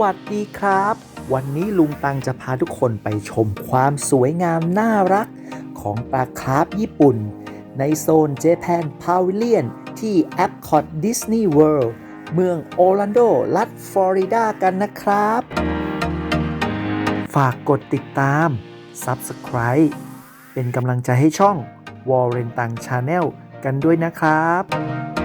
วัสดีครับ วันนี้ลุงตังจะพาทุกคนไปชมความสวยงามน่ารัก ของปลาคร์ฟญี่ปุ่น ในโซนเจแปนพาวิเลียนที่ Epcot Disney World เมืองโอร์แลนโด รัฐฟลอริดากันนะครับ ฝากกดติดตาม Subscribe เป็นกำลังใจให้ช่อง w a r r e n t a n g Channel กันด้วยนะครับ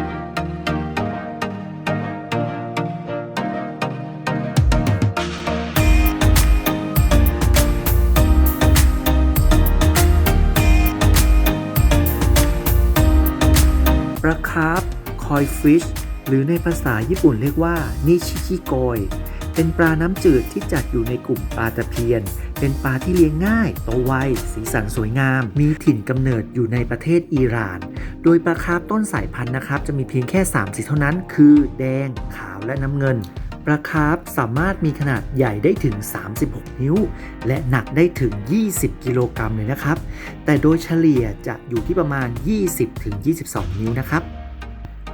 ปลาคาร์ฟคอยฟิช หรือในภาษาญี่ปุ่นเรียกว่า นิชิคิโกย เป็นปลาน้ำจืดที่จัดอยู่ในกลุ่มปลาตะเพียน เป็นปลาที่เลี้ยงง่ายโตไว สีสันสวยงาม มีถิ่นกำเนิดอยู่ในประเทศอิหร่าน โดยปลาคาร์ฟต้นสายพันธุ์นะครับ จะมีเพียงแค่ 3 สีเท่านั้น คือ แดง ขาวและน้ำเงิน ปลาคาร์ฟสามารถมีขนาดใหญ่ได้ถึง 36 นิ้ว และหนักได้ถึง 20 กิโลกรัมเลยนะครับ แต่โดยเฉลี่ยจะอยู่ที่ประมาณ 20-22 นิ้วนะครับ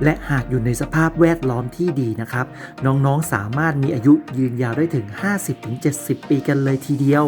และหากอยู่ในสภาพแวดล้อมที่ดีนะครับ น้องๆสามารถมีอายุยืนยาวได้ถึง 50-70 ปีกันเลยทีเดียว